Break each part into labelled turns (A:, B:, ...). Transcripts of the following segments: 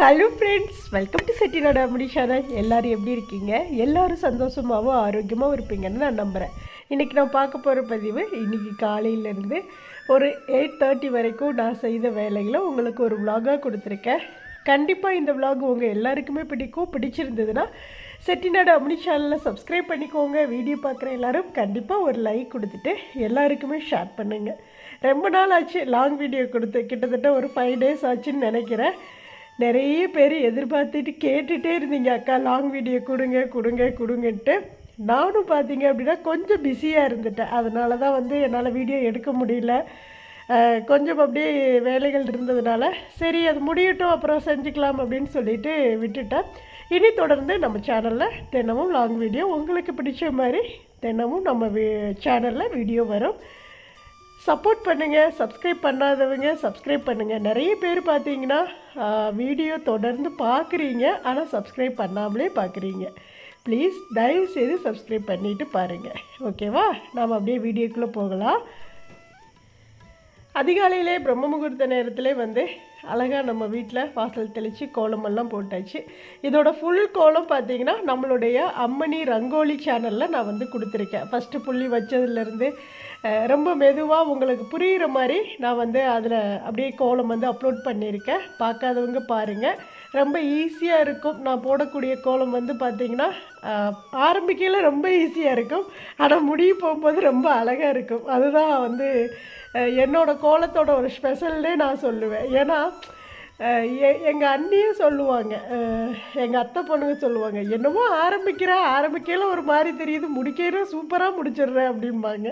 A: Hello friends welcome to Chettinadu Ammadi channel எல்லோரும் எப்படி இருக்கீங்க? எல்லோரும் சந்தோஷமாகவும் ஆரோக்கியமாகவும் இருப்பீங்கன்னு நான் நம்புகிறேன் இன்றைக்கி நான் பார்க்க போகிற பதிவு இன்றைக்கி காலையிலேருந்து ஒரு எயிட் தேர்ட்டி வரைக்கும் நான் செய்த வேலைகளை உங்களுக்கு ஒரு விலாகாக கொடுத்துருக்கேன். கண்டிப்பாக இந்த விலாக் உங்கள் எல்லாருக்குமே பிடிக்கும். பிடிச்சிருந்ததுன்னா செட்டிநாடு அம்னி சேனலில் சப்ஸ்கிரைப் பண்ணிக்கோங்க. வீடியோ பார்க்குற எல்லோரும் கண்டிப்பாக ஒரு லைக் கொடுத்துட்டு எல்லாருக்குமே ஷேர் பண்ணுங்கள் ரொம்ப நாள் ஆச்சு லாங் வீடியோ கொடுத்து. கிட்டத்தட்ட ஒரு ஃபைவ் டேஸ் ஆச்சுன்னு நினைக்கிறேன். நிறைய பேர் எதிர்பார்த்துட்டு கேட்டுகிட்டே இருந்தீங்க அக்கா லாங் வீடியோ கொடுங்க கொடுங்க கொடுங்கன்ட்டு. நானும் பார்த்தீங்க அப்படின்னா கொஞ்சம் பிஸியாக இருந்துட்டேன். அதனால தான் வந்து என்னால் வீடியோ எடுக்க முடியல. கொஞ்சம் அப்படியே வேலைகள் இருந்ததுனால சரி அது முடியட்டும் அப்புறம் செஞ்சுக்கலாம் அப்படின்னு சொல்லிட்டு விட்டுட்டேன். இனி தொடர்ந்து நம்ம சேனலில் தினமும் லாங் வீடியோ உங்களுக்கு பிடிச்ச மாதிரி தினமும் நம்ம சேனலில் வீடியோ வரும். சப்போர்ட் பண்ணுங்கள் சப்ஸ்கிரைப் பண்ணாதவங்க சப்ஸ்கிரைப் பண்ணுங்கள் நிறைய பேர் பார்த்தீங்கன்னா வீடியோ தொடர்ந்து பார்க்குறீங்க. ஆனால் சப்ஸ்கிரைப் பண்ணாமலே பார்க்குறீங்க. ப்ளீஸ் தயவு செய்து சப்ஸ்கிரைப் பண்ணிவிட்டு பாருங்கள் ஓகேவா நாம் அப்படியே வீடியோக்குள்ளே போகலாம். அதிகாலையிலே பிரம்ம முகூர்த்த நேரத்தில் வந்து அழகாக நம்ம வீட்டில் வாசல் தெளித்து கோலமெல்லாம் போட்டாச்சு. இதோட ஃபுல் கோலம் பார்த்தீங்கன்னா நம்மளுடைய அம்மணி ரங்கோலி சேனலில் நான் வந்து கொடுத்துருக்கேன். ஃபஸ்ட்டு புள்ளி வச்சதுலேருந்து ரொம்ப மெதுவாக உங்களுக்கு புரிகிற மாதிரி நான் வந்து அதில் அப்படியே கோலம் வந்து அப்லோட் பண்ணியிருக்கேன். பார்க்காதவங்க பாருங்கள் ரொம்ப ஈஸியாக இருக்கும். நான் போடக்கூடிய கோலம் வந்து பார்த்திங்கன்னா ஆரம்பிக்கையில் ரொம்ப ஈஸியாக இருக்கும். ஆனால் முடிய போகும்போது ரொம்ப அழகாக இருக்கும். அதுதான் வந்து என்னோடய கோலத்தோட ஒரு ஸ்பெஷல்னே நான் சொல்லுவேன். ஏன்னா எங்கள் அண்ணியும் சொல்லுவாங்க எங்கள் அத்தை பொண்ணுங்க சொல்லுவாங்க என்னமோ ஆரம்பிக்கிறேன் ஆரம்பிக்கையில் ஒரு மாதிரி தெரியுது முடிக்கிறேன் சூப்பராக முடிச்சிடுறேன் அப்படிம்பாங்க.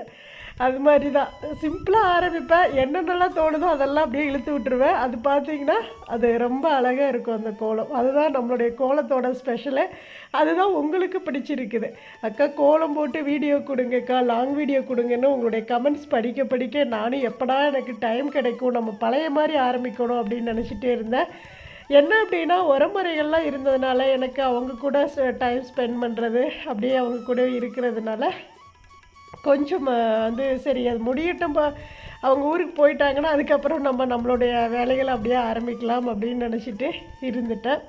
A: அது மாதிரி தான் சிம்பிளாக ஆரம்பிப்பேன். என்னென்னலாம் தோணுதோ அதெல்லாம் அப்படியே இழுத்து விட்டுருவேன். அது பார்த்தீங்கன்னா அது ரொம்ப அழகாக இருக்கும் அந்த கோலம். அதுதான் நம்மளுடைய கோலத்தோட ஸ்பெஷலு அதுதான் உங்களுக்கு பிடிச்சிருக்குது. அக்கா கோலம் போட்டு வீடியோ கொடுங்கக்கா லாங் வீடியோ கொடுங்கன்னு உங்களுடைய கமெண்ட்ஸ் படிக்க படிக்க நானும் எப்படா எனக்கு டைம் கிடைக்கும் நம்ம பழைய மாதிரி ஆரம்பிக்கணும் அப்படின்னு நினச்சிட்டே இருந்தேன். என்ன அப்படின்னா உரமுறைகள்லாம் இருந்ததுனால எனக்கு அவங்க கூட டைம் ஸ்பெண்ட் பண்ணுறது அப்படியே அவங்க கூட இருக்கிறதுனால கொஞ்சம் வந்து சரி அது முடியட்டும் அவங்க ஊருக்கு போயிட்டாங்கன்னா அதுக்கப்புறம் நம்ம நம்மளுடைய வேலைகளை அப்படியே ஆரம்பிக்கலாம் அப்படின்னு நினச்சிட்டு இருந்துட்டேன்.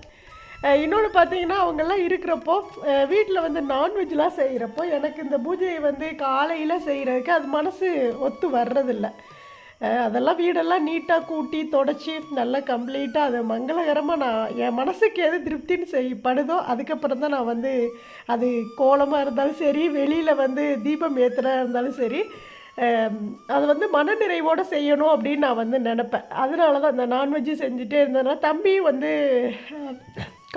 A: இன்னொன்று பார்த்தீங்கன்னா அவங்கெல்லாம் இருக்கிறப்போ வீட்டில் வந்து நான்வெஜ்லாம் செய்கிறப்போ எனக்கு இந்த பூஜையை வந்து காலையில் செய்கிறதுக்கு அது மனசு ஒத்து வர்றதில்ல. அதெல்லாம் வீடெல்லாம் நீட்டாக கூட்டி தொடச்சி நல்லா கம்ப்ளீட்டாக அது மங்களகரமாக நான் என் மனசுக்கு எது திருப்தின்னு செய்யப்படுதோ அதுக்கப்புறம் தான் நான் வந்து அது கோலமாக இருந்தாலும் சரி வெளியில் வந்து தீபம் ஏற்றுனா இருந்தாலும் சரி அது வந்து மன நிறைவோடு செய்யணும் அப்படின்னு நான் வந்து நினப்பேன். அதனால தான் அந்த நான்வெஜ்ஜு செஞ்சுட்டே இருந்தேன்னா தம்பி வந்து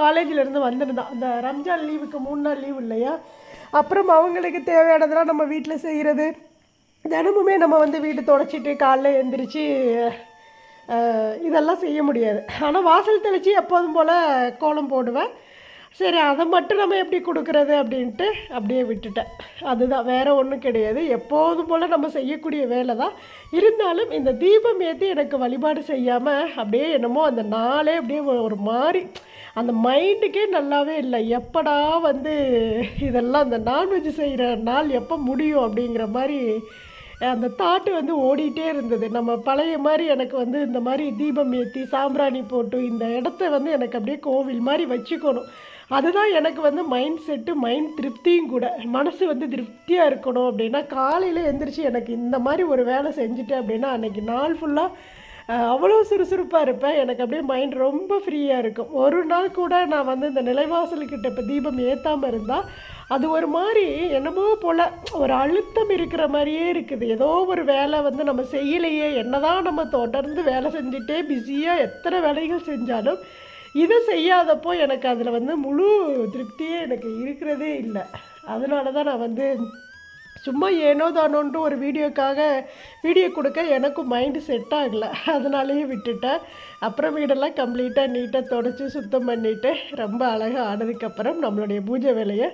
A: காலேஜிலேருந்து வந்திருந்தான். அந்த ரம்ஜான் லீவுக்கு மூணு நாள் லீவு இல்லையா? அப்புறம் அவங்களுக்கு தேவையானதெல்லாம் நம்ம வீட்டில் செய்கிறது தினமுமே நம்ம வந்து வீடு தொடச்சிட்டு காலைல எழுந்திரிச்சு இதெல்லாம் செய்ய முடியாது. ஆனால் வாசல் தெளித்து எப்போதும் போல் கோலம் போடுவேன். சரி அதை மட்டும் நம்ம எப்படி கொடுக்குறது அப்படின்ட்டு அப்படியே விட்டுட்டேன். அதுதான் வேறு ஒன்றும் கிடையாது. எப்போதும் போல் நம்ம செய்யக்கூடிய வேலை தான். இருந்தாலும் இந்த தீபம் ஏற்றி எனக்கு வழிபாடு செய்யாமல் அப்படியே என்னமோ அந்த நாளே அப்படியே ஒரு- ஒரு மாதிரி அந்த மைண்டுக்கே நல்லாவே இல்லை. எப்படா வந்து இதெல்லாம் அந்த நான்வெஜ் செய்கிற நாள் எப்போ முடியும் அப்படிங்கிற மாதிரி அந்த தாட்டு வந்து ஓடிட்டே இருந்தது. நம்ம பழைய மாதிரி எனக்கு வந்து இந்த மாதிரி தீபம் ஏற்றி சாம்பிராணி போட்டு இந்த இடத்த வந்து எனக்கு அப்படியே கோவில் மாதிரி வச்சுக்கணும். அதுதான் எனக்கு வந்து மைண்ட் செட்டு மைண்ட் திருப்தியும் கூட. மனசு வந்து திருப்தியாக இருக்கணும் அப்படின்னா காலையில் எழுந்திரிச்சு எனக்கு இந்த மாதிரி ஒரு வேலை செஞ்சுட்டேன் அப்படின்னா அன்னைக்கு நாள் ஃபுல்லாக அவ்வளோ சுறுசுறுப்பாக இருப்பேன். எனக்கு அப்படியே மைண்ட் ரொம்ப ஃப்ரீயாக இருக்கும். ஒரு நாள் கூட நான் வந்து இந்த நிலைவாசல்கிட்ட இப்போ தீபம் ஏற்றாமல் இருந்தால் அது ஒரு மாதிரி என்னமோ போல் ஒரு அழுத்தம் இருக்கிற மாதிரியே இருக்குது. ஏதோ ஒரு வேலை வந்து நம்ம செய்யலையே என்னதான் நம்ம தொடர்ந்து வேலை செஞ்சுட்டே பிஸியாக எத்தனை வேலைகள் செஞ்சாலும் இதை செய்யாதப்போ எனக்கு அதில் வந்து முழு திருப்தியே எனக்கு இருக்கிறதே இல்லை. அதனால தான் நான் வந்து சும்மா ஏனோ தானோன்ட்டு ஒரு வீடியோக்காக வீடியோ கொடுக்க எனக்கும் மைண்டு செட் ஆகலை. அதனாலேயே விட்டுட்டேன். அப்புறம் வீடெல்லாம் கம்ப்ளீட்டாக நீட்டாக தொடச்சி சுத்தம் பண்ணிவிட்டு ரொம்ப அழகாக ஆனதுக்கப்புறம் நம்மளுடைய பூஜை வேலையை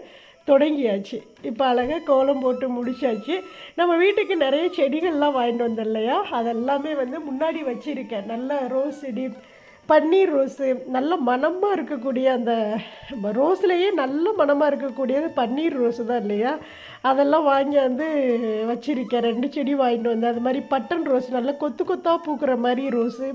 A: தொடங்கியாச்சு. இப்போ அழகாக கோலம் போட்டு முடிச்சாச்சு. நம்ம வீட்டுக்கு நிறைய செடிகள்லாம் வாங்கிட்டு வந்தோம் இல்லையா? அதெல்லாமே வந்து முன்னாடி வச்சுருக்கேன். நல்ல ரோஸ் செடி பன்னீர் ரோஸு நல்ல மணமாக இருக்கக்கூடிய அந்த ரோஸ்லேயே நல்ல மணமாக இருக்கக்கூடியது பன்னீர் ரோஸு தான் இல்லையா? அதெல்லாம் வாங்கி வந்து வச்சுருக்கேன். ரெண்டு செடி வாங்கிட்டு வந்தேன். அது மாதிரி பட்டன் ரோஸ் நல்லா கொத்து கொத்தாக பூக்கிற மாதிரி ரோஸு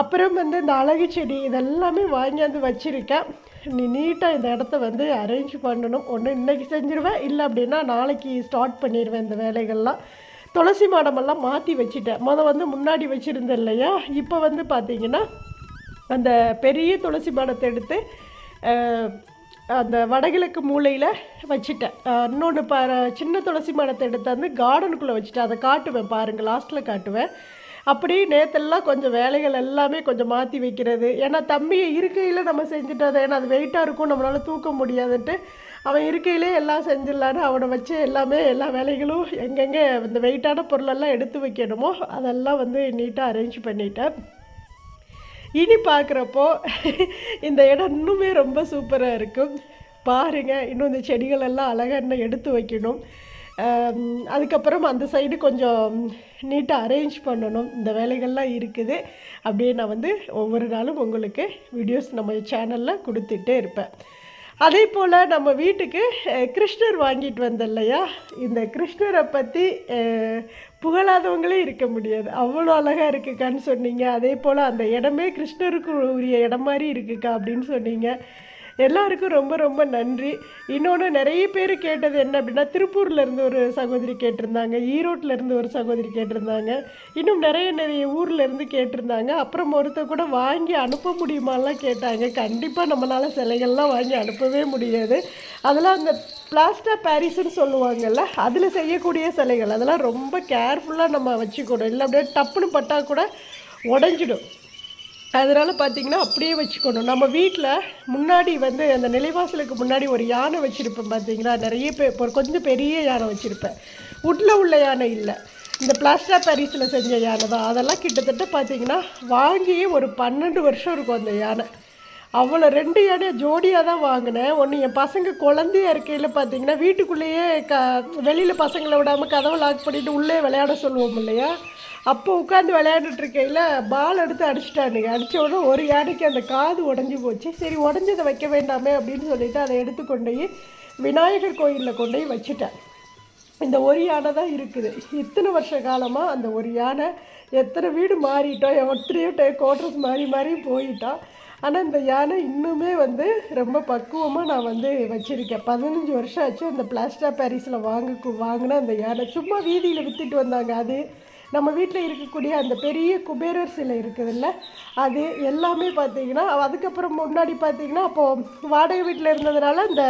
A: அப்புறம் வந்து இந்த அழகு செடி இதெல்லாமே வாங்கியாந்து வச்சுருக்கேன். நீ நீட்டாக இந்த இடத்த வந்து அரேஞ்ச் பண்ணணும். ஒன்று இன்றைக்கி செஞ்சிருவேன். இல்லை அப்படின்னா நாளைக்கு ஸ்டார்ட் பண்ணிடுவேன் இந்த வேலைகள்லாம். துளசி மாடமெல்லாம் மாற்றி வச்சுட்டேன். முத வந்து முன்னாடி வச்சுருந்தேன் இல்லையா? இப்போ வந்து பார்த்திங்கன்னா அந்த பெரிய துளசி மாடத்தை எடுத்து அந்த வடகிழக்கு மூலையில் வச்சுட்டேன். இன்னொன்று பா சின்ன துளசி மாடத்தை எடுத்து வந்து கார்டனுக்குள்ளே வச்சுட்டேன். அதை காட்டுவேன் பாருங்கள் லாஸ்ட்டில் காட்டுவேன். அப்படி நேற்றெல்லாம் கொஞ்சம் வேலைகள் எல்லாமே கொஞ்சம் மாற்றி வைக்கிறது. ஏன்னா தம்பியை இருக்கையில் நம்ம செஞ்சுட்டதை ஏன்னா அது வெயிட்டாக இருக்கும் நம்மளால் தூக்க முடியாதுன்ட்டு அவன் இருக்கையிலே எல்லாம் செஞ்சிடலான்னு அவனை வச்சு எல்லாமே எல்லா வேலைகளும் எங்கெங்கே இந்த வெயிட்டான பொருளெல்லாம் எடுத்து வைக்கணுமோ அதெல்லாம் வந்து நீட்டாக அரேஞ்ச் பண்ணிட்டேன். இனி பார்க்குறப்போ இந்த இடம் இன்னுமே ரொம்ப சூப்பராக இருக்கும். பாருங்கள் இன்னும் இந்த செடிகளெல்லாம் அழகாக இன்னும் எடுத்து வைக்கணும். அதுக்கப்புறம் அந்த சைடு கொஞ்சம் நீட்டாக அரேஞ்ச் பண்ணணும். இந்த வேலைகள்லாம் இருக்குது. அப்படியே நான் வந்து ஒவ்வொரு நாளும் உங்களுக்கு வீடியோஸ் நம்ம சேனலில் கொடுத்துட்டே இருப்பேன். அதே போல் நம்ம வீட்டுக்கு கிருஷ்ணர் வாங்கிட்டு வந்தேன் இல்லையா இந்த கிருஷ்ணரை பற்றி புகழாதவங்களே இருக்க முடியாது. அவ்வளோ அழகாக இருக்குக்கான்னு சொன்னீங்க. அதே போல் அந்த இடமே கிருஷ்ணருக்கு உரிய இடம் மாதிரி இருக்குக்கா அப்படின்னு சொன்னீங்க. எல்லாருக்கும் ரொம்ப ரொம்ப நன்றி. இன்னொன்று நிறைய பேர் கேட்டது என்ன அப்படின்னா திருப்பூர்லேருந்து ஒரு சகோதரி கேட்டிருந்தாங்க. ஈரோட்டில் இருந்து ஒரு சகோதரி கேட்டிருந்தாங்க. இன்னும் நிறைய நிறைய ஊர்லேருந்து கேட்டிருந்தாங்க. அப்புறம் ஒருத்தர் கூட வாங்கி அனுப்ப முடியுமாலாம் கேட்டாங்க. கண்டிப்பாக நம்மளால் சிலைகள்லாம் வாங்கி அனுப்பவே முடியாது. அதெல்லாம் அந்த பிளாஸ்டா பாரிஸ்ன்னு சொல்லுவாங்கல்ல அதில் செய்யக்கூடிய சிலைகள். அதெல்லாம் ரொம்ப கேர்ஃபுல்லாக நம்ம வச்சுக்கணும். இல்லை அப்படியே டப்புன்னு பட்டால் கூட உடஞ்சிடும். அதனால் பார்த்தீங்கன்னா அப்படியே வச்சுக்கணும். நம்ம வீட்டில் முன்னாடி வந்து அந்த நிலைவாசலுக்கு முன்னாடி ஒரு யானை வச்சுருப்பேன் பார்த்தீங்களா நிறைய பே கொஞ்சம் பெரிய யானை வச்சுருப்பேன். உட்டில் உள்ள யானை இல்லை. இந்த பிளாஸ்டா பாரிஸில் செஞ்ச யானை தான். அதெல்லாம் கிட்டத்தட்ட பார்த்தீங்கன்னா வாங்கியே ஒரு பன்னெண்டு வருஷம் இருக்கும் அந்த யானை. அவ்வளோ ரெண்டு யானையை ஜோடியாக தான் வாங்கினேன். ஒன்று என் பசங்க குழந்தையா இருக்கையில் பார்த்தீங்கன்னா வீட்டுக்குள்ளேயே க வெளியில் பசங்களை விடாமல் கதவை லாக் பண்ணிவிட்டு உள்ளே விளையாட சொல்லுவோம் இல்லையா? அப்போ உட்காந்து விளையாண்டுட்டு இருக்கையில் பால் எடுத்து அடிச்சிட்டானுங்க. அடித்த உடனே ஒரு யானைக்கு அந்த காது உடஞ்சி போச்சு. சரி உடஞ்சதை வைக்க வேண்டாமே அப்படின்னு சொல்லிட்டு அதை எடுத்து கொண்டு போய் விநாயகர் கோயிலில் கொண்டு போய் வச்சுட்டேன். இந்த ஒரு யானை தான் இருக்குது. இத்தனை வருஷ காலமாக அந்த ஒரு யானை எத்தனை வீடு மாறிட்டோம் எத்தனையோ டே குவார்டர்ஸ் மாறி மாறி போயிட்டோம் ஆனால் இந்த யானை இன்னுமே வந்து ரொம்ப பக்குவமாக நான் வந்து வச்சுருக்கேன். பதினஞ்சு வருஷம் ஆச்சு அந்த பிளாஸ்டா பாரிஸில் வாங்க வாங்கின அந்த யானை. சும்மா வீதியில் விற்றுட்டு வந்தாங்க. அது நம்ம வீட்டில் இருக்கக்கூடிய அந்த பெரிய குபேரர் சிலை இருக்குதுல்ல அது எல்லாமே பார்த்தீங்கன்னா அதுக்கப்புறம் முன்னாடி பார்த்தீங்கன்னா அப்போது வாடகை வீட்டில் இருந்ததுனால அந்த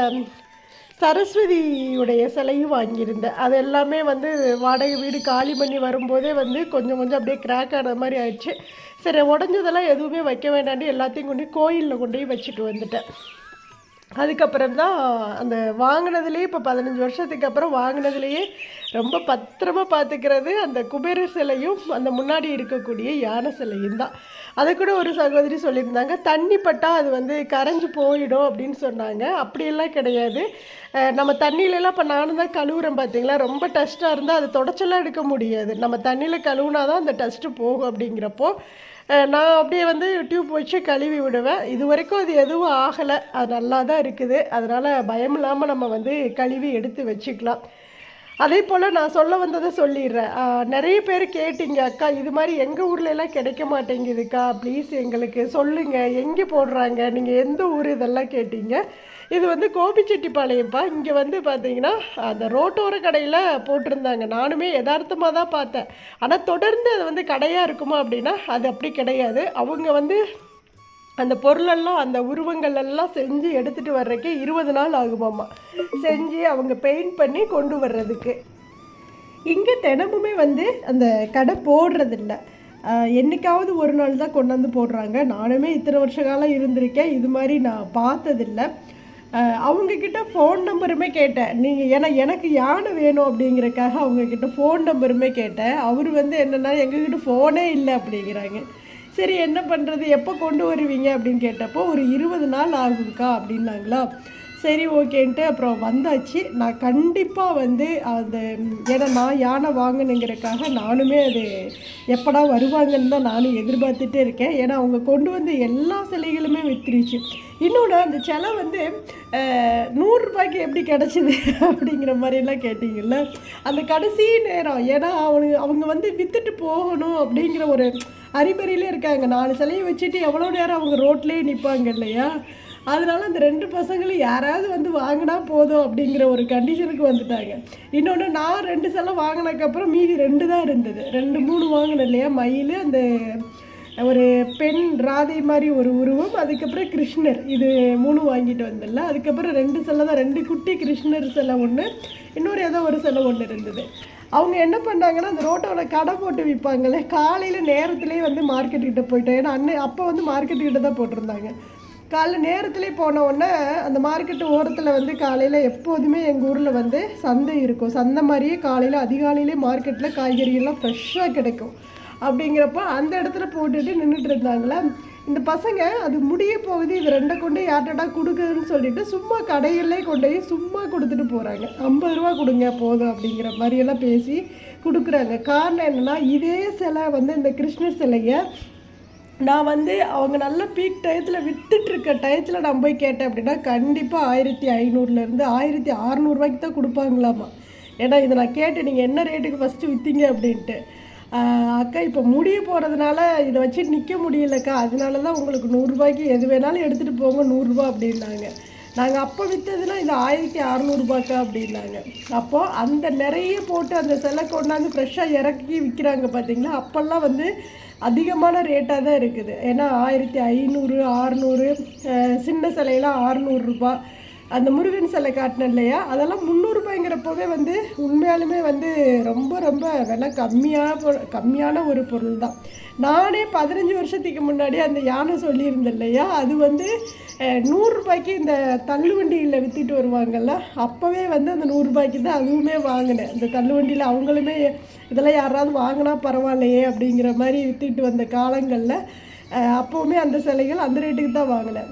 A: சரஸ்வதியுடைய சிலையும் வாங்கியிருந்தேன். அது எல்லாமே வந்து வாடகை வீடு காலி பண்ணி வரும்போதே வந்து கொஞ்சம் கொஞ்சம் அப்படியே கிராக் ஆன மாதிரி ஆயிடுச்சு. சரி உடஞ்சதெல்லாம் எதுவுமே வைக்க வேண்டாம்னு எல்லாத்தையும் கொண்டு கோயிலில் கொண்டு போய் வச்சுட்டு வந்துட்டேன். அதுக்கப்புறம் தான் அந்த வாங்கினதுலேயே இப்போ பதினஞ்சு வருஷத்துக்கு அப்புறம் வாங்கினதுலேயே ரொம்ப பத்திரமாக பார்த்துக்கிறது அந்த குபேர சிலையும் அந்த முன்னாடி இருக்கக்கூடிய யானை சிலையும் தான். அதை கூட ஒரு சகோதரி சொல்லியிருந்தாங்க. தண்ணி பட்டால் அது வந்து கரைஞ்சு போயிடும் அப்படின்னு சொன்னாங்க. அப்படியெல்லாம் கிடையாது. நம்ம தண்ணியிலலாம் இப்போ நானும் தான் கழுவுறேன் பார்த்தீங்களா ரொம்ப டஸ்ட்டாக இருந்தால் அதை தொடச்செல்லாம் எடுக்க முடியாது. நம்ம தண்ணியில் கழுவுனா தான் அந்த டஸ்ட்டு போகும் அப்படிங்கிறப்போ நான் அப்படியே வந்து டியூப் வச்சு கழுவி விடுவேன். இது வரைக்கும் அது எதுவும் ஆகலை. அது நல்லா தான் இருக்குது. அதனால் பயம் இல்லாமல் நம்ம வந்து கழுவி எடுத்து வச்சுக்கலாம். அதே போல் நான் சொல்ல வந்ததை சொல்லிடுறேன். நிறைய பேர் கேட்டீங்க அக்கா இது மாதிரி எங்கள் ஊர்ல எல்லாம் கிடைக்க மாட்டேங்குதுக்கா? ப்ளீஸ் எங்களுக்கு சொல்லுங்கள் எங்கே போடுறாங்க? நீங்கள் எந்த ஊர் இதெல்லாம் கேட்டீங்க? இது வந்து கோபிச்செட்டிப்பாளையம்ப்பா. இங்கே வந்து பார்த்தீங்கன்னா அந்த ரோட்டோர கடையில் போட்டிருந்தாங்க. நானுமே யதார்த்தமாக தான் பார்த்தேன். ஆனால் தொடர்ந்து அது வந்து கடையாக இருக்குமா அப்படின்னா அது அப்படி கிடையாது. அவங்க வந்து அந்த பொருளெல்லாம் அந்த உருவங்கள் எல்லாம் செஞ்சு எடுத்துகிட்டு வர்றதுக்கே இருபது நாள் ஆகுமாம்மா. செஞ்சு அவங்க பெயிண்ட் பண்ணி கொண்டு வர்றதுக்கு. இங்கே தினமுமே வந்து அந்த கடை போடுறதில்ல. என்றைக்காவது என்னைக்காவது ஒரு நாள் தான் கொண்டு வந்து போடுறாங்க. நானுமே இத்தனை வருஷ காலம் இருந்திருக்கேன். இது மாதிரி நான் பார்த்ததில்ல. அவங்கக்கிட்ட ஃபோன் நம்பருமே கேட்டேன். நீங்கள் ஏன்னா எனக்கு யானை வேணும் அப்படிங்கிறக்காக அவங்கக்கிட்ட ஃபோன் நம்பருமே கேட்டேன். அவர் வந்து என்னென்னா எங்ககிட்ட ஃபோனே இல்லை அப்படிங்கிறாங்க. சரி என்ன பண்ணுறது எப்போ கொண்டு வருவீங்க? அப்படின்னு கேட்டப்போ ஒரு இருபது நாள் ஆகும்க்கா அப்படின்னாங்களா. சரி ஓகேன்ட்டு அப்புறம் வந்தாச்சு. நான் கண்டிப்பாக வந்து அந்த ஏன்னா நான் யானை வாங்கினுங்கிறதுக்காக நானுமே அது எப்படா வருவாங்கன்னு தான் நானும் எதிர்பார்த்துட்டே இருக்கேன். ஏன்னா அவங்க கொண்டு வந்த எல்லா சிலைகளுமே வித்துருச்சு. இன்னொன்று அந்த சிலை வந்து நூறுரூபாய்க்கு எப்படி கிடச்சிது அப்படிங்கிற மாதிரிலாம் கேட்டிங்கல்ல? அந்த கடைசி நேரம் ஏன்னா அவனுக்கு அவங்க வந்து விற்றுட்டு போகணும் அப்படிங்கிற ஒரு அறிபறியிலே இருக்காங்க. நாலு சிலையை வச்சுட்டு எவ்வளோ நேரம் அவங்க ரோட்லேயே நிற்பாங்க இல்லையா? அதனால அந்த ரெண்டு பசங்களும் யாராவது வந்து வாங்கினா போதும் அப்படிங்கிற ஒரு கண்டிஷனுக்கு வந்துட்டாங்க. இன்னொன்று நான் ரெண்டு செலை வாங்கினதுக்கப்புறம் மீதி ரெண்டு தான் இருந்தது. ரெண்டு மூணு வாங்கினேன் இல்லையா? மயில் அந்த ஒரு பெண் ராதை மாதிரி ஒரு உருவம் அதுக்கப்புறம் கிருஷ்ணர். இது மூணு வாங்கிட்டு வந்தல அதுக்கப்புறம் ரெண்டு சிலை தான் ரெண்டு குட்டி கிருஷ்ணர் சிலை ஒன்று இன்னொரு ஏதோ ஒரு சிலை ஒன்று இருந்தது. அவங்க என்ன பண்ணாங்கன்னா அந்த ரோட்டோட கடை போட்டு விற்பாங்களே காலையில் நேரத்துலேயே வந்து மார்க்கெட்டுக்கிட்ட போயிட்டோம் ஏன்னா அன்னை அப்போ வந்து மார்க்கெட்டுக்கிட்ட தான் போட்டிருந்தாங்க. காலைல நேரத்துலேயே போன உடனே அந்த மார்க்கெட்டு ஓரத்தில் வந்து காலையில் எப்போதுமே எங்கள் ஊரில் வந்து சந்தை இருக்கும். சந்தை மாதிரியே காலையில் அதிகாலையிலே மார்க்கெட்டில் காய்கறிகள்லாம் ஃப்ரெஷ்ஷாக கிடைக்கும். அப்படிங்கிறப்போ அந்த இடத்துல போட்டுட்டு நின்றுட்டு இருந்தாங்களே இந்த பசங்க அது முடிய போகுது இது ரெண்டை கொண்டு யார்ட்டடா கொடுக்குதுன்னு சொல்லிட்டு சும்மா கடையிலே கொண்டு போய் சும்மா கொடுத்துட்டு போகிறாங்க ஐம்பது ரூபா கொடுங்க போதும் அப்படிங்கிற மாதிரியெல்லாம் பேசி கொடுக்குறாங்க. காரணம் என்னென்னா இதே சிலை வந்து இந்த கிருஷ்ணர் சிலையை நான் வந்து அவங்க நல்ல பீக் டயத்தில் விற்றுட்டுருக்க டயத்தில் நான் போய் கேட்டேன் அப்படின்னா கண்டிப்பாக ஆயிரத்தி ஐநூறுலேருந்து ஆயிரத்தி அறநூறுவாய்க்கு தான் கொடுப்பாங்களாமா. ஏன்னா இதை நான் கேட்டேன் நீங்கள் என்ன ரேட்டுக்கு ஃபஸ்ட்டு விற்றீங்க அப்படின்ட்டு. அக்கா இப்போ முடிய போகிறதுனால இதை வச்சு நிற்க முடியலக்கா. அதனால தான் உங்களுக்கு நூறுரூபாய்க்கு எது வேணாலும் எடுத்துகிட்டு போங்க நூறுரூபா அப்படின்னாங்க. நாங்கள் அப்போ விற்றதுனா இது ஆயிரத்தி அறநூறுபாக்கா அப்படின்னாங்க. அப்போது அந்த நிறைய போட்டு அந்த சிலை கொண்டாந்து ஃப்ரெஷ்ஷாக இறக்கி விற்கிறாங்க பார்த்தீங்களா அப்போல்லாம் வந்து அதிகமான ரேட்டாக தான் இருக்குது. ஏன்னா ஆயிரத்தி ஐநூறு ஆறுநூறு சின்ன சிலையெல்லாம் அறுநூறுபா அந்த முருகன் சிலை காட்டினேன் இல்லையா? அதெல்லாம் முந்நூறுபாய்ங்கிறப்பவே வந்து உண்மையாலுமே வந்து ரொம்ப ரொம்ப விலை கம்மியான பொ- கம்மியான ஒரு பொருள் தான் நானே பதினஞ்சு வருஷத்துக்கு முன்னாடி அந்த யானை சொல்லியிருந்தேன் இல்லையா? அது வந்து நூறுரூபாய்க்கு இந்த தள்ளுவண்டியில் விற்றுட்டு வருவாங்கல்ல அப்போவே வந்து அந்த நூறுரூபாய்க்கு தான் அதுவுமே வாங்கினேன். அந்த தள்ளுவண்டியில் அவங்களுமே இதெல்லாம் யாராவது வாங்கினா பரவாயில்லையே அப்படிங்கிற மாதிரி விற்றுட்டு வந்த காலங்களில் அப்போவுமே அந்த சிலைகள் அந்த ரேட்டுக்கு தான் வாங்கினேன்.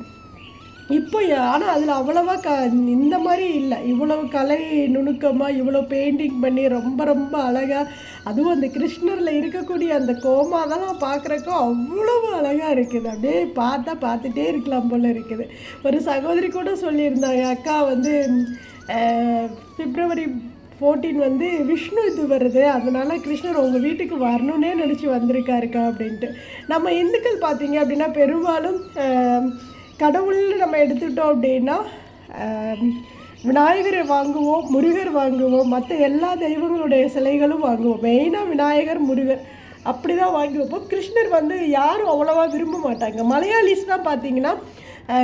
A: இப்போ ஆனால் அதில் அவ்வளோவா க இந்த மாதிரி இல்லை. இவ்வளவு கலை நுணுக்கமாக இவ்வளோ பெயிண்டிங் பண்ணி ரொம்ப ரொம்ப அழகாக அதுவும் அந்த கிருஷ்ணரில் இருக்கக்கூடிய அந்த கோமா அதெல்லாம் பார்க்குறக்கோ அவ்வளவு அழகாக இருக்குது. அப்படியே பார்த்தா பார்த்துட்டே இருக்கலாம் போல் இருக்குது. ஒரு சகோதரி கூட சொல்லியிருந்தாங்க அக்கா வந்து பிப்ரவரி ஃபோர்டீன் வந்து விஷ்ணு இது வருது. அதனால் கிருஷ்ணர் உங்கள் வீட்டுக்கு வரணுன்னே நினச்சி வந்திருக்காருக்கா அப்படின்ட்டு. நம்ம இந்துக்கள் பார்த்தீங்க அப்படின்னா பெரும்பாலும் கடவுள் கடவுள்னு நம்ம எடுத்துக்கிட்டோம் அப்படின்னா விநாயகரை வாங்குவோம் முருகர் வாங்குவோம் மற்ற எல்லா தெய்வங்களுடைய சிலைகளும் வாங்குவோம். மெயினாக விநாயகர் முருகர் அப்படி தான் வாங்கி வைப்போம். கிருஷ்ணர் வந்து யாரும் அவ்வளோவா விரும்ப மாட்டாங்க. மலையாளிஸ் தான் பார்த்தீங்கன்னா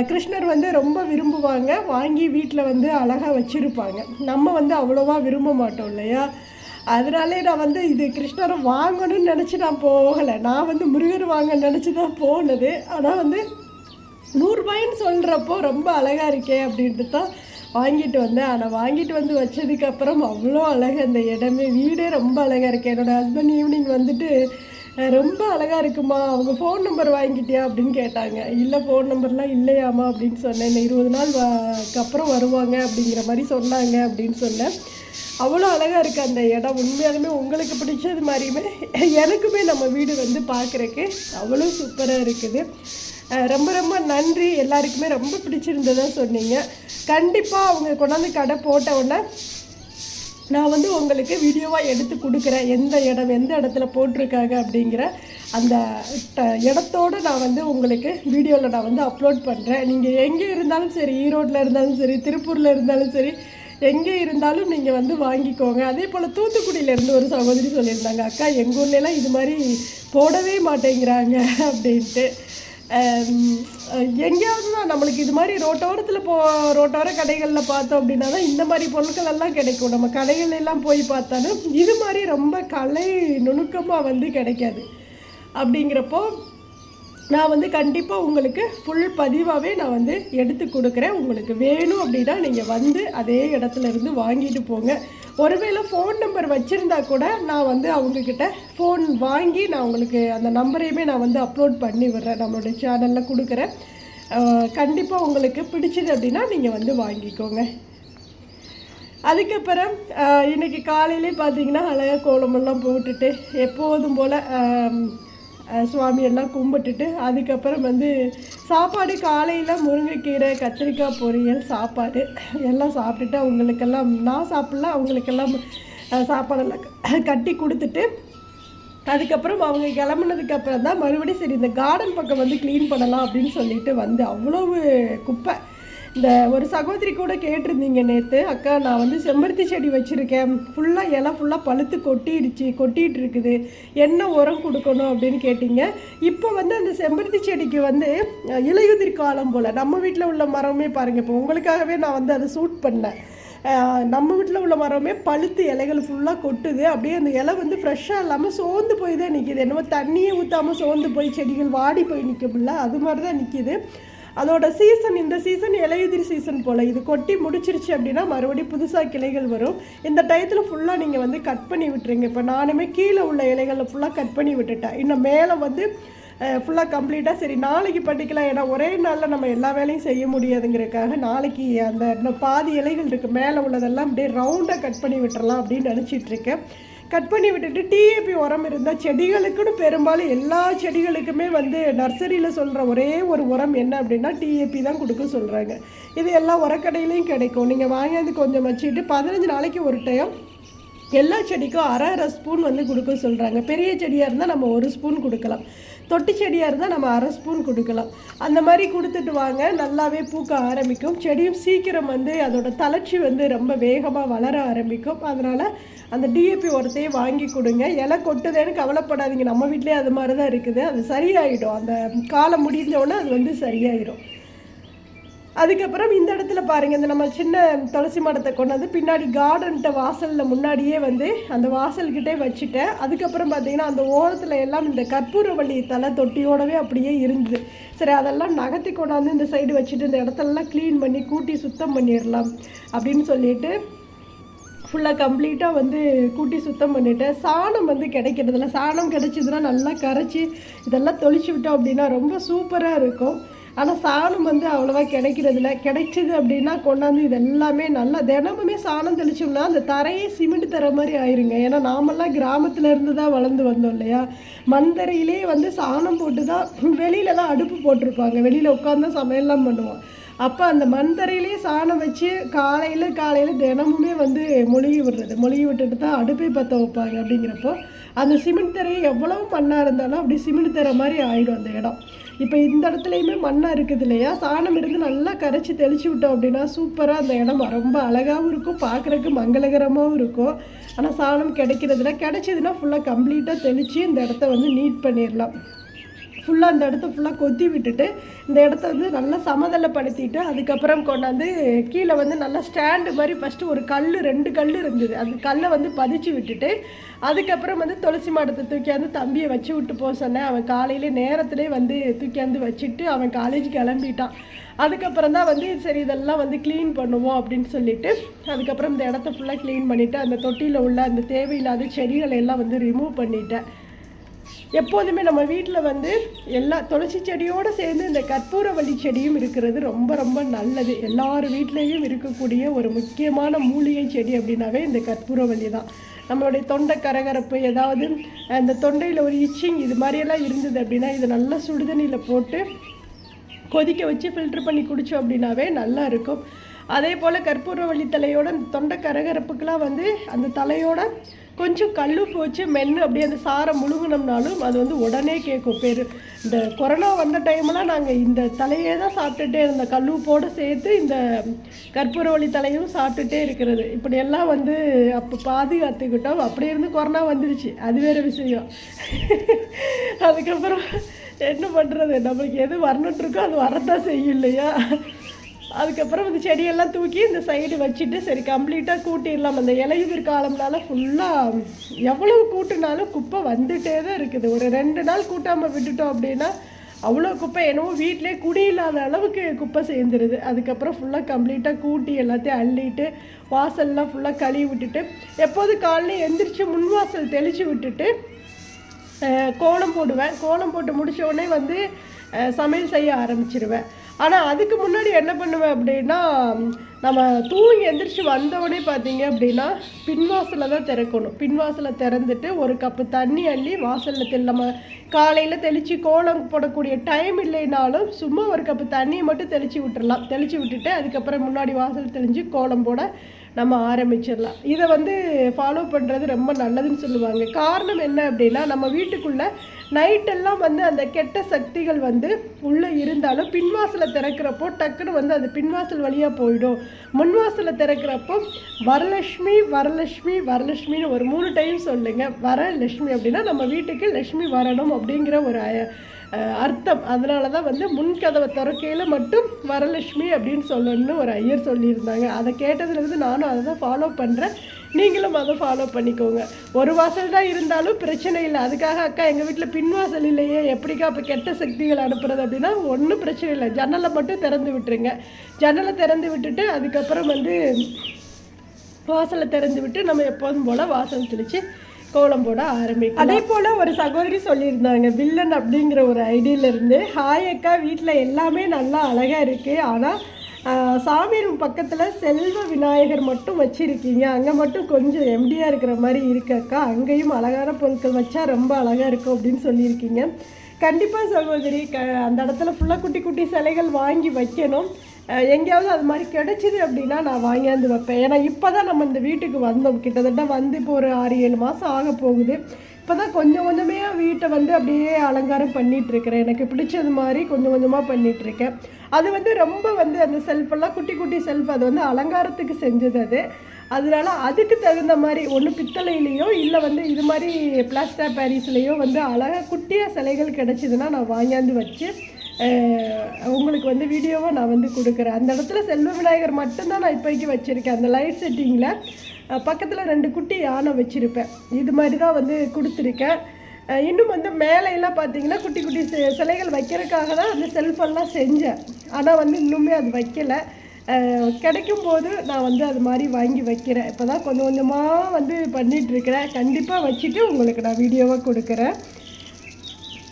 A: கிருஷ்ணர் வந்து ரொம்ப விரும்புவாங்க. வாங்கி வீட்டில் வந்து அழகாக வச்சுருப்பாங்க. நம்ம வந்து அவ்வளோவா விரும்ப மாட்டோம் இல்லையா? அதனாலே நான் வந்து இது கிருஷ்ணரை வாங்கணும்னு நினச்சி நான் போகலை. நான் வந்து முருகர் வாங்க நினச்சி தான் போனது. ஆனால் வந்து நூறுரூபாயின்னு சொல்கிறப்போ ரொம்ப அழகாக இருக்கே அப்படின்ட்டு தான் வாங்கிட்டு வந்தேன். ஆனால் வாங்கிட்டு வந்து வச்சதுக்கப்புறம் அவ்வளோ அழகு அந்த இடமே. வீடே ரொம்ப அழகாக இருக்கு. என்னோடய ஹஸ்பண்ட் ஈவினிங் வந்துட்டு ரொம்ப அழகாக இருக்குமா? அவங்க ஃபோன் நம்பர் வாங்கிட்டியா? அப்படின்னு கேட்டாங்க. இல்லை ஃபோன் நம்பர்லாம் இல்லையாமா அப்படின்னு சொன்னேன். இன்னும் இருபது நாள் அப்புறம் வருவாங்க அப்படிங்கிற மாதிரி சொன்னாங்க அப்படின்னு சொன்னேன். அவ்வளோ அழகாக இருக்குது அந்த இடம். உண்மையாலுமே உங்களுக்கு பிடிச்சது மாதிரியுமே எனக்குமே நம்ம வீடு வந்து பார்க்குறக்கு அவ்வளோ சூப்பராக இருக்குது. ரொம்ப ரொம்ப நன்றி. எல்லாருக்குமே ரொம்ப பிடிச்சிருந்ததாக சொன்னீங்க. கண்டிப்பாக அவங்க கொண்டாந்து கடை போட்ட உடனே நான் வந்து உங்களுக்கு வீடியோவாக எடுத்து கொடுக்குறேன். எந்த இடம் எந்த இடத்துல போட்டிருக்காங்க அப்படிங்கிற அந்த இடத்தோடு இடத்தோட நான் வந்து உங்களுக்கு வீடியோவில் நான் வந்து அப்லோட் பண்ணுறேன் நீங்கள் எங்கே இருந்தாலும் சரி ஈரோட்டில் இருந்தாலும் சரி திருப்பூரில் இருந்தாலும் சரி எங்கே இருந்தாலும் நீங்கள் வந்து வாங்கிக்கோங்க. அதே போல் தூத்துக்குடியிலேருந்து ஒரு சகோதரி சொல்லியிருந்தாங்க அக்கா எங்கள் ஊர்லலாம் இது மாதிரி போடவே மாட்டேங்கிறாங்க அப்படின்ட்டு. எங்கேயாவது தான் நம்மளுக்கு இது மாதிரி ரோட்டோரத்தில் போ ரோட்டோர கடைகளில் பார்த்தோம் அப்படின்னா தான் இந்த மாதிரி பொருட்கள் எல்லாம் கிடைக்கும். நம்ம கடைகள் எல்லாம் போய் பார்த்தாலும் இது மாதிரி ரொம்ப கலை நுணுக்கமாக வந்து கிடைக்காது. அப்படிங்கிறப்போ நான் வந்து கண்டிப்பாக உங்களுக்கு ஃபுல் பதிவாகவே நான் வந்து எடுத்து கொடுக்குறேன். உங்களுக்கு வேணும் அப்படின்னா நீங்கள் வந்து அதே இடத்துல இருந்து வாங்கிட்டு போங்க. ஒருவேளை ஃபோன் நம்பர் வச்சுருந்தா கூட நான் வந்து அவங்கக்கிட்ட ஃபோன் வாங்கி நான் உங்களுக்கு அந்த நம்பரையுமே நான் வந்து அப்லோட் பண்ணி விடுறேன் நம்மளுடைய சேனலில் கொடுக்குறேன். கண்டிப்பாக உங்களுக்கு பிடிச்சது அப்படின்னா நீங்கள் வந்து வாங்கிக்கோங்க. அதுக்கப்புறம் இன்றைக்கி காலையிலே பார்த்தீங்கன்னா அழகாக கோலமெல்லாம் போட்டுட்டு எப்போதும் போல் சுவாமியெல்லாம் கும்பிட்டுட்டு அதுக்கப்புறம் வந்து சாப்பாடு காலையில் முருங்கைக்கீரை கத்திரிக்காய் பொரியல் சாப்பாடு. எல்லாம் சாப்பிட்டுட்டு அவங்களுக்கெல்லாம் நான் சாப்பிடல அவங்களுக்கெல்லாம் சாப்பாடெல்லாம் கட்டி கொடுத்துட்டு அதுக்கப்புறம் அவங்க கிளம்புனதுக்கு அப்புறம் தான் மறுபடியும் சரி இந்த கார்டன் பக்கம் வந்து க்ளீன் பண்ணலாம் அப்படின்னு சொல்லிட்டு வந்து அவ்வளவு குப்பை. இந்த ஒரு சகோதரி கூட கேட்டிருந்தீங்க நேற்று அக்கா நான் வந்து செம்பருத்தி செடி வச்சுருக்கேன். ஃபுல்லாக இலை ஃபுல்லாக பழுத்து கொட்டிடுச்சு கொட்டிகிட்டு இருக்குது என்ன உரம் கொடுக்கணும் அப்படின்னு கேட்டிங்க. இப்போ வந்து அந்த செம்பருத்தி செடிக்கு வந்து இலையுதிர் காலம் போல். நம்ம வீட்டில் உள்ள மரமே பாருங்கள் இப்போ உங்களுக்காகவே நான் வந்து அதை சூட் பண்ணேன் நம்ம வீட்டில் உள்ள மரமே பழுத்து இலைகள் ஃபுல்லாக கொட்டுது. அப்படியே அந்த இலை வந்து ஃப்ரெஷ்ஷாக இல்லாமல் சோர்ந்து போய் தான் நிற்கிது என்னமோ தண்ணியே ஊற்றாமல் சோர்ந்து போய் செடிகள் வாடி போய் நிற்கும்ல அது மாதிரி தான் நிற்கிது அதோட சீசன் இந்த சீசன் இலையுதிர் சீசன் போல் இது கொட்டி முடிச்சிருச்சு அப்படின்னா மறுபடியும் புதுசாக கிளைகள் வரும். இந்த டயத்தில் ஃபுல்லாக நீங்கள் வந்து கட் பண்ணி விட்டுருங்க. இப்போ நானுமே கீழே உள்ள இலைகளை ஃபுல்லாக கட் பண்ணி விட்டுட்டேன். இன்னும் மேலே வந்து ஃபுல்லாக கம்ப்ளீட்டாக சரி நாளைக்கு பண்ணிக்கலாம். ஏன்னா ஒரே நாளில் நம்ம எல்லா வேலையும் செய்ய முடியாதுங்கிறதுக்காக நாளைக்கு அந்த இன்னும் பாதி இலைகள் இருக்குது மேலே உள்ளதெல்லாம் அப்படியே ரவுண்டாக கட் பண்ணி விட்டுறலாம் அப்படின்னு நினச்சிட்ருக்கேன் கட் பண்ணி விட்டுட்டு டிஏபி உரம் இருந்தால் செடிகளுக்குன்னு பெரும்பாலும் எல்லா செடிகளுக்குமே வந்து நர்சரியில் சொல்கிற ஒரே ஒரு உரம் என்ன அப்படின்னா டிஏபி தான் கொடுக்க சொல்கிறாங்க இது எல்லா உரக்கடையிலையும் கிடைக்கும். நீங்கள் வாங்கியது கொஞ்சம் வச்சுட்டு பதினஞ்சு நாளைக்கு ஒரு டைம் எல்லா செடிக்கும் அரை அரை ஸ்பூன் வந்து கொடுக்க சொல்கிறாங்க பெரிய செடியாக இருந்தால் நம்ம ஒரு ஸ்பூன் கொடுக்கலாம். தொட்டி செடியாக இருந்தால் நம்ம அரை ஸ்பூன் கொடுக்கலாம். அந்த மாதிரி கொடுத்துட்டு வாங்க. நல்லாவே பூக்க ஆரம்பிக்கும். செடியும் சீக்கிரம் வந்து அதோட தளர்ச்சி வந்து ரொம்ப வேகமாக வளர ஆரம்பிக்கும். அதனால் அந்த டிஏபி உரத்தையே வாங்கி கொடுங்க. இலை கொட்டுதேன்னு கவலைப்படாதீங்க. நம்ம வீட்லேயே அது மாதிரி தான் இருக்குது. அது சரியாயிடும். அந்த காலம் முடிஞ்சோடனே அது வந்து சரியாயிடும் அதுக்கப்புறம் இந்த இடத்துல பாருங்கள் இந்த நம்ம சின்ன துளசி மரத்தை கொண்டு வந்து பின்னாடி கார்டன்கிட்ட வாசலில் முன்னாடியே வந்து அந்த வாசல்கிட்டே வச்சுட்டேன். அதுக்கப்புறம் பார்த்தீங்கன்னா அந்த ஓரத்தில் எல்லாம் இந்த கற்பூரவள்ளி தலை தொட்டியோடவே அப்படியே இருந்தது. சரி அதெல்லாம் நகர்த்தி கொண்டாந்து இந்த சைடு வச்சுட்டு இந்த இடத்தெல்லாம் க்ளீன் பண்ணி கூட்டி சுத்தம் பண்ணிடலாம் அப்படின்னு சொல்லிட்டு ஃபுல்லாக கம்ப்ளீட்டாக வந்து கூட்டி சுத்தம் பண்ணிட்டேன். சாணம் வந்து கிடைக்கிறதில்ல. சாணம் கிடைச்சதுன்னா நல்லா கரைச்சி இதெல்லாம் தொளிச்சு விட்டோம் அப்படின்னா ரொம்ப சூப்பராக இருக்கும். ஆனால் சாணம் வந்து அவ்வளோவா கிடைக்கிறதில்ல. கிடைச்சது அப்படின்னா கொண்டாந்து இது எல்லாமே நல்லா தினமுமே சாணம் தெளிச்சோம்னா அந்த தரையே சிமெண்ட் தர மாதிரி ஆயிருங்க. ஏன்னா நாமெல்லாம் கிராமத்துல இருந்து தான் வளர்ந்து வந்தோம் இல்லையா? மண்தரையிலே வந்து சாணம் போட்டு தான் வெளியில தான் அடுப்பு போட்டிருப்பாங்க. வெளியில் உட்காந்து சமையல்லாம் பண்ணுவோம். அப்போ அந்த மண்தரையிலே சாணம் வச்சு காலையில் காலையில் தினமுமே வந்து மொழிகி விடுறது. மொழுகி விட்டுட்டு தான் அடுப்பை பற்ற வைப்பாங்க அப்படிங்கிறப்போ அந்த சிமெண்ட் தரை எவ்வளவு மண்ணாக இருந்தாலும் அப்படி சிமெண்ட் தர மாதிரி ஆயிடும் அந்த இடம். இப்போ இந்த இடத்துலையுமே மண்ணாக இருக்குது இல்லையா? சாணம் இருந்து நல்லா கரைச்சி தெளிச்சு விட்டோம் அப்படின்னா சூப்பராக அந்த இடம் ரொம்ப அழகாகவும் இருக்கும் பார்க்குறதுக்கு மங்களகரமாகவும் இருக்கும். ஆனால் சாணம் கிடைக்கிறதுல கிடைச்சதுன்னா ஃபுல்லாக கம்ப்ளீட்டாக தெளித்து இந்த இடத்த வந்து நீட் பண்ணிடலாம். ஃபுல்லாக அந்த இடத்த ஃபுல்லாக கொத்தி விட்டுட்டு இந்த இடத்த வந்து நல்லா சமதளப்படுத்திட்டு அதுக்கப்புறம் கொண்டாந்து கீழே வந்து நல்லா ஸ்டாண்டு மாதிரி ஃபஸ்ட்டு ஒரு கல் ரெண்டு கல் இருந்தது. அந்த கல்லை வந்து பதிச்சு விட்டுட்டு அதுக்கப்புறம் வந்து துளசி மாடத்தை தூக்கியாந்து தம்பியை வச்சு விட்டு போக சொன்னேன். அவன் காலையிலே நேரத்திலே வந்து தூக்கியாந்து வச்சுட்டு அவன் காலேஜ் கிளம்பிட்டான். அதுக்கப்புறம் தான் வந்து சரி இதெல்லாம் வந்து க்ளீன் பண்ணுவோம் அப்படின்னு சொல்லிட்டு அதுக்கப்புறம் இந்த இடத்த ஃபுல்லாக க்ளீன் பண்ணிவிட்டு அந்த தொட்டியில் உள்ள அந்த தேவையில்லாத செடிகளை எல்லாம் வந்து ரிமூவ் பண்ணிட்டேன். எப்போதுமே நம்ம வீட்டில் வந்து எல்லா துளசி செடியோடு சேர்ந்து இந்த கற்பூரவள்ளி செடியும் இருக்கிறது ரொம்ப ரொம்ப நல்லது. எல்லார் வீட்லேயும் இருக்கக்கூடிய ஒரு முக்கியமான மூலிகை செடி அப்படின்னாவே இந்த கற்பூரவள்ளி தான். நம்மளுடைய தொண்டை கரகரப்பு ஏதாவது அந்த தொண்டையில் ஒரு இச்சிங் இது மாதிரியெல்லாம் இருந்தது அப்படின்னா இதை நல்லா சுடுதண்ணியில் போட்டு கொதிக்க வச்சு ஃபில்டர் பண்ணி குடித்தோம் அப்படின்னாவே நல்லா இருக்கும். அதே போல் கற்பூரவள்ளி தலையோட தொண்டை கரகரப்புக்கெலாம் வந்து அந்த தலையோட கொஞ்சம் கல் போச்சு மென்று அப்படியே அந்த சாரை முழுங்கினோம்னாலும் அது வந்து உடனே கேட்கும். பேர் இந்த கொரோனா வந்த டைம்லாம் நாங்கள் இந்த தலையே தான் சாப்பிட்டுட்டே இருந்தோம். கல்லுப்போடு சேர்த்து இந்த கற்பூரவழி தலையும் சாப்பிட்டுட்டே இருக்கிறது. இப்படியெல்லாம் வந்து அப்போ பாதுகாத்துக்கிட்டோம். அப்படி இருந்து கொரோனா வந்துருச்சு. அது வேறு விஷயம். அதுக்கப்புறம் என்ன பண்ணுறது நம்மளுக்கு எது வரணுன்ட்ருக்கோ அது வரத்தான் செய்யும் இல்லையா? அதுக்கப்புறம் இந்த செடியெல்லாம் தூக்கி இந்த சைடு வச்சுட்டு சரி கம்ப்ளீட்டாக கூட்டிடலாம். அந்த இலையுதிர் காலம்னால ஃபுல்லாக எவ்வளவு கூட்டினாலும் குப்பை வந்துட்டே தான் இருக்குது. ஒரு ரெண்டு நாள் கூட்டாமல் விட்டுட்டோம் அப்படின்னா அவ்வளோ குப்பை என்னவோ வீட்டிலே குடியில்லாத அளவுக்கு குப்பை சேர்ந்துருது. அதுக்கப்புறம் ஃபுல்லாக கம்ப்ளீட்டாக கூட்டி எல்லாத்தையும் அள்ளிட்டு வாசல்லாம் ஃபுல்லாக கழுவி விட்டுட்டு எப்போது காலையில் எந்திரிச்சு முன் வாசல் தெளித்து விட்டுட்டு கோலம் போடுவேன். கோலம் போட்டு முடித்த உடனே வந்து சமையல் செய்ய ஆரம்பிச்சிருவேன். ஆனால் அதுக்கு முன்னாடி என்ன பண்ணுவேன் அப்படின்னா நம்ம தூங்கி எந்திரிச்சு வந்தவுடனே பார்த்தீங்க அப்படின்னா பின்வாசலில் தான் திறக்கணும். பின்வாசலை திறந்துட்டு ஒரு கப்பு தண்ணி அள்ளி வாசலில் தெ நம்ம காலையில் தெளித்து கோலம் போடக்கூடிய டைம் இல்லைனாலும் சும்மா ஒரு கப்பு தண்ணியை மட்டும் தெளித்து விட்டுடலாம் தெளித்து விட்டுட்டு அதுக்கப்புறம் முன்னாடி வாசல் தெளிஞ்சு கோலம் போட நம்ம ஆரம்பிச்சிடலாம். இதை வந்து ஃபாலோ பண்ணுறது ரொம்ப நல்லதுன்னு சொல்லுவாங்க. காரணம் என்ன அப்படின்னா நம்ம வீட்டுக்குள்ளே நைட்டெல்லாம் வந்து அந்த கெட்ட சக்திகள் வந்து உள்ளே இருந்தாலும் பின்வாசலை திறக்கிறப்போ டக்குன்னு வந்து அது பின்வாசல் வழியாக போயிடும். முன்வாசலை திறக்கிறப்போ வரலட்சுமி வரலட்சுமி வரலட்சுமின்னு ஒரு மூணு டைம் சொல்லுங்கள் வரலட்சுமி அப்படின்னா நம்ம வீட்டுக்கு லட்சுமி வரணும் அப்படிங்கிற ஒரு அர்த்தம். அதனால தான் வந்து முன்கதவை திறக்கையில் மட்டும் வரலட்சுமி அப்படின்னு சொல்லணும்னு ஒரு ஐயர் சொல்லியிருந்தாங்க. அதை கேட்டதுலேருந்து நானும் அதை தான் ஃபாலோ பண்ணுறேன் நீங்களும் அதை ஃபாலோ பண்ணிக்கோங்க. ஒரு வாசல் தான் இருந்தாலும் பிரச்சனை இல்லை. அதுக்காக அக்கா எங்கள் வீட்டில் பின்வாசல் இல்லையே. எப்படிக்கா அப்போ கெட்ட சக்திகள் அனுப்புறது அப்படின்னா ஒன்றும் பிரச்சனை இல்லை. ஜன்னலை மட்டும் திறந்து விட்டுருங்க. ஜன்னலை திறந்து விட்டுட்டு அதுக்கப்புறம் வந்து வாசலை திறந்து விட்டு நம்ம எப்போதும் போல் வாசல் தெளித்து கோலம் போட ஆரம்பிக்கும் அதே போல் ஒரு சகோதரி சொல்லியிருந்தாங்க வில்லன் அப்படிங்கிற ஒரு ஐடியில இருந்து ஹாய் அக்கா வீட்டில் எல்லாமே நல்லா அழகாக இருக்குது ஆனால் சாமி ரூம் பக்கத்தில் செல்வ விநாயகர் மட்டும் வச்சுருக்கீங்க. அங்கே மட்டும் கொஞ்சம் எம்டியாக இருக்கிற மாதிரி இருக்கக்கா அங்கேயும் அழகான பொருட்கள் வச்சா ரொம்ப அழகாக இருக்கும் அப்படின்னு சொல்லியிருக்கீங்க. கண்டிப்பாக சகோதரி க அந்த இடத்துல ஃபுல்லாக குட்டி குட்டி சிலைகள் வாங்கி வைக்கணும். எங்கேயாவது அது மாதிரி கிடைச்சிது அப்படின்னா நான் வாங்கியாந்து வைப்பேன். ஏன்னா இப்போ தான் நம்ம இந்த வீட்டுக்கு வந்தோம். கிட்டத்தட்ட வந்து இப்போ ஒரு ஆறு ஏழு மாதம் ஆக போகுது. இப்போ தான் கொஞ்சம் கொஞ்சமே வீட்டை வந்து அப்படியே அலங்காரம் பண்ணிகிட்ருக்கிறேன் எனக்கு பிடிச்சது மாதிரி கொஞ்சம் கொஞ்சமாக பண்ணிகிட்ருக்கேன் இருக்கேன் அது வந்து ரொம்ப வந்து அந்த செல்ஃபெல்லாம் குட்டி குட்டி செல்ஃப் அது வந்து அலங்காரத்துக்கு செஞ்சது அது. அதனால அதுக்கு தகுந்த மாதிரி ஒன்று பித்தளையிலையோ இல்லை வந்து இது மாதிரி பிளாஸ்டர் பேரிஸ்லேயோ வந்து அழகாக குட்டியாக சிலைகள் கிடச்சிதுன்னா நான் வாங்கியாந்து வச்சு உங்களுக்கு வந்து வீடியோவை நான் வந்து கொடுக்குறேன். அந்த இடத்துல செல்வ விநாயகர் மட்டும்தான் நான் இப்போதைக்கு வச்சுருக்கேன். அந்த லைட் செட்டிங்கில் பக்கத்தில் ரெண்டு குட்டி யானை வச்சுருப்பேன். இது மாதிரி தான் வந்து கொடுத்துருக்கேன். இன்னும் வந்து மேலையெல்லாம் பார்த்தீங்கன்னா குட்டி குட்டி சிலைகள் வைக்கிறதுக்காக தான் அந்த செல்ஃபெல்லாம் செஞ்சேன். ஆனால் வந்து இன்னுமே அது வைக்கலை. கிடைக்கும் போது நான் வந்து அது மாதிரி வாங்கி வைக்கிறேன். இப்போ தான் கொஞ்சம் கொஞ்சமாக வந்து பண்ணிகிட்ருக்கிறேன் கண்டிப்பாக வச்சுட்டு உங்களுக்கு நான் வீடியோவாக கொடுக்குறேன்.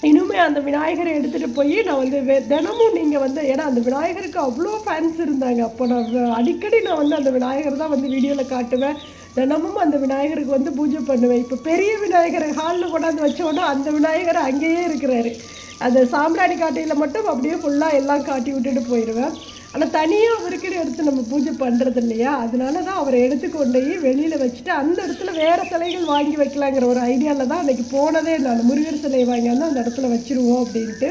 A: இனிமே அந்த விநாயகரை எடுத்துகிட்டு போய் நான் வந்து வே- தினமும் நீங்கள் வந்து ஏன்னா அந்த விநாயகருக்கு அவ்வளோ ஃபேன்ஸ் இருந்தாங்க. அப்போ நான் அடிக்கடி நான் வந்து அந்த விநாயகர் தான் வந்து வீடியோவில் காட்டுவேன். தினமும் அந்த விநாயகருக்கு வந்து பூஜை பண்ணுவேன். இப்போ பெரிய விநாயகரை ஹாலில் கொண்டாந்து வச்சோன்னா அந்த விநாயகர் அங்கேயே இருக்கிறாரு. அந்த சாம்பிராணி காட்டையில் மட்டும் அப்படியே ஃபுல்லாக எல்லாம் காட்டி விட்டுட்டு போயிடுவேன் ஆனால் தனியாக அவருக்குன்னு எடுத்து நம்ம பூஜை பண்ணுறது இல்லையா? அதனால தான் அவரை எடுத்து கொண்டு போய் வெளியில் வச்சுட்டு அந்த இடத்துல வேறு சிலைகள் வாங்கி வைக்கலாங்கிற ஒரு ஐடியாவில் தான் அன்றைக்கி போனதே நான். முருகர் சிலை வாங்கியாந்து அந்த இடத்துல வச்சுருவோம் அப்படின்ட்டு.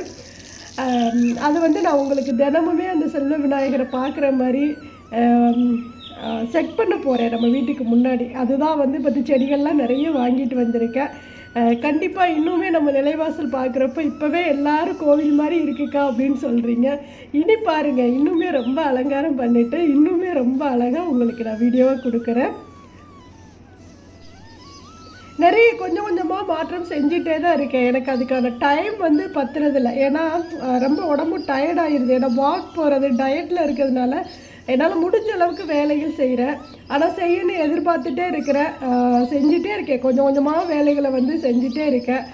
A: அது வந்து நான் உங்களுக்கு தினமுமே அந்த செல்வ விநாயகரை பார்க்குற மாதிரி செக் பண்ண போகிறேன் நம்ம வீட்டுக்கு முன்னாடி. அதுதான் வந்து இப்போ செடிகள்லாம் நிறைய வாங்கிட்டு வந்திருக்கேன். கண்டிப்பாக இன்னுமே நம்ம நிலைவாசல் பார்க்குறப்ப இப்போவே எல்லாரும் கோவில் மாதிரி இருக்குக்கா அப்படின்னு சொல்கிறீங்க இனி பாருங்கள் இன்னுமே ரொம்ப அலங்காரம் பண்ணிவிட்டு இன்னுமே ரொம்ப அழகாக உங்களுக்கு நான் வீடியோவாக கொடுக்குறேன். நிறைய கொஞ்சம் கொஞ்சமாக மாற்றம் செஞ்சிட்டே தான் இருக்கேன். எனக்கு அதுக்கான டைம் வந்து பத்துறதில்ல ஏன்னா ரொம்ப உடம்பு டயர்ட் ஏன்னா வாக் போகிறது டயட்டில் இருக்கிறதுனால என்னால் முடிஞ்ச அளவுக்கு வேலைகள் செய்கிறேன் ஆனால் செய்யணும்னு எதிர்பார்த்துட்டே இருக்கிறேன் செஞ்சுட்டே இருக்கேன். கொஞ்சம் கொஞ்சமாக வேலைகளை வந்து செஞ்சுட்டே இருக்கேன்.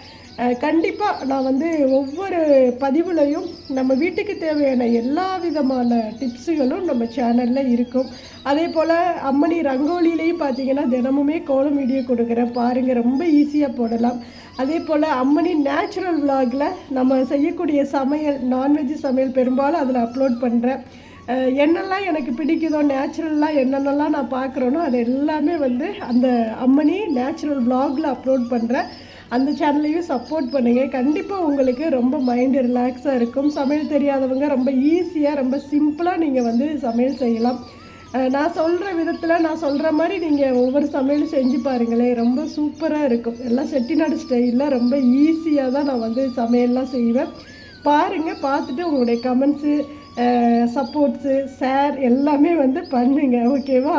A: கண்டிப்பாக நான் வந்து ஒவ்வொரு பதிவுலையும் நம்ம வீட்டுக்கு தேவையான எல்லா விதமான டிப்ஸுகளும் நம்ம சேனலில் இருக்கும். அதே போல் அம்மணி ரங்கோலிலையும் பார்த்தீங்கன்னா தினமுமே கோலம் வீடியோ கொடுக்குறேன். பாருங்கள் ரொம்ப ஈஸியாக போடலாம். அதே போல் அம்மணி நேச்சுரல் vlogல நம்ம செய்யக்கூடிய சமையல் நான்வெஜ் சமையல் பெரும்பாலும் அதில் அப்லோட் பண்ணுறேன் என்னெல்லாம் எனக்கு பிடிக்குதோ நேச்சுரலாக என்னென்னலாம் நான் பார்க்குறேனோ அது எல்லாமே வந்து அந்த அம்மனி நேச்சுரல் ப்ளாகில் அப்லோட் பண்ணுறேன் அந்த சேனலையும் சப்போர்ட் பண்ணுங்கள் கண்டிப்பாக உங்களுக்கு ரொம்ப மைண்டு ரிலாக்ஸாக இருக்கும். சமையல் தெரியாதவங்க ரொம்ப ஈஸியாக ரொம்ப சிம்பிளாக நீங்கள் வந்து சமையல் செய்யலாம். நான் சொல்கிற விதத்தில் நான் சொல்கிற மாதிரி நீங்கள் ஒவ்வொரு சமையலும் செஞ்சு பாருங்களேன். ரொம்ப சூப்பராக இருக்கும். எல்லாம் செட்டிநாடு ஸ்டைலில் ரொம்ப ஈஸியாக தான் நான் வந்து சமையல்லாம் செய்வேன். பாருங்கள் பார்த்துட்டு உங்களுடைய கமெண்ட்ஸு சப்போர்ட்ஸு ஷேர் எல்லாமே வந்து பண்ணுங்க ஓகேவா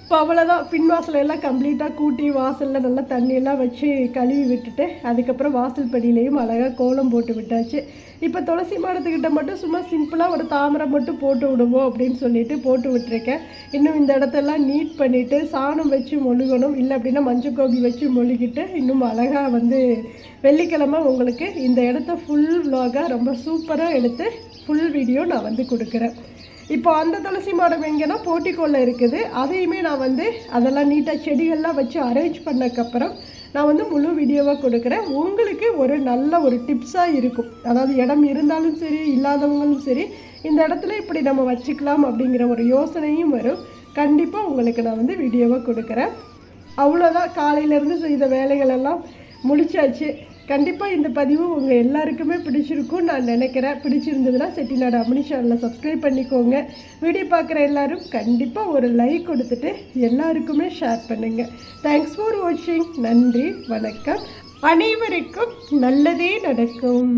A: இப்போ அவ்வளோதான் பின் வாசலை எல்லாம் கம்ப்ளீட்டாக கூட்டி வாசலில் நல்லா தண்ணியெல்லாம் வச்சு கழுவி விட்டுட்டு அதுக்கப்புறம் வாசல் படியிலையும் அழகாக கோலம் போட்டு விட்டாச்சு. இப்போ துளசி மாடத்துக்கிட்ட மட்டும் சும்மா சிம்பிளாக ஒரு தாமரை மட்டும் போட்டு விடுவோம் அப்படின்னு சொல்லிட்டு போட்டு விட்டுருக்கேன். இன்னும் இந்த இடத்தெல்லாம் நீட் பண்ணிவிட்டு சாணம் வச்சு மொழுகணும். இல்லை அப்படின்னா மஞ்சள் கோபி வச்சு மொழுகிட்டு இன்னும் அழகாக வந்து வெள்ளிக்கிழமை உங்களுக்கு இந்த இடத்த ஃபுல் விலாகாக ரொம்ப சூப்பராக எடுத்து ஃபுல் வீடியோ நான் வந்து கொடுக்குறேன். இப்போ அந்த துளசி மாடம் எங்கன்னா போட்டிக்கோளில் இருக்குது. அதையுமே நான் வந்து அதெல்லாம் நீட்டாக செடிகள்லாம் வச்சு அரேஞ்ச் பண்ணக்கப்புறம் நான் வந்து முழு வீடியோவாக கொடுக்குறேன். உங்களுக்கு ஒரு நல்ல ஒரு டிப்ஸாக இருக்கும். அதாவது இடம் இருந்தாலும் சரி இல்லாதவங்களும் சரி இந்த இடத்துல இப்படி நம்ம வச்சுக்கலாம் அப்படிங்கிற ஒரு யோசனையும் வரும். கண்டிப்பாக உங்களுக்கு நான் வந்து வீடியோவாக கொடுக்குறேன். அவ்வளோதான் காலையிலேருந்து செய்த வேலைகளெல்லாம் முடிச்சாச்சு. கண்டிப்பாக இந்த பதிவு உங்கள் எல்லாருக்குமே பிடிச்சிருக்கும். நான் நினைக்கிறேன் பிடிச்சிருந்ததுன்னா செட்டிநாடு அம்மனி சப்ஸ்கிரைப் பண்ணிக்கோங்க. வீடியோ பார்க்குற எல்லோரும் கண்டிப்பாக ஒரு லைக் கொடுத்துட்டு எல்லாருக்குமே ஷேர் பண்ணுங்கள் தேங்க்ஸ் ஃபார் வாட்சிங் நன்றி வணக்கம். அனைவருக்கும் நல்லதே நடக்கும்.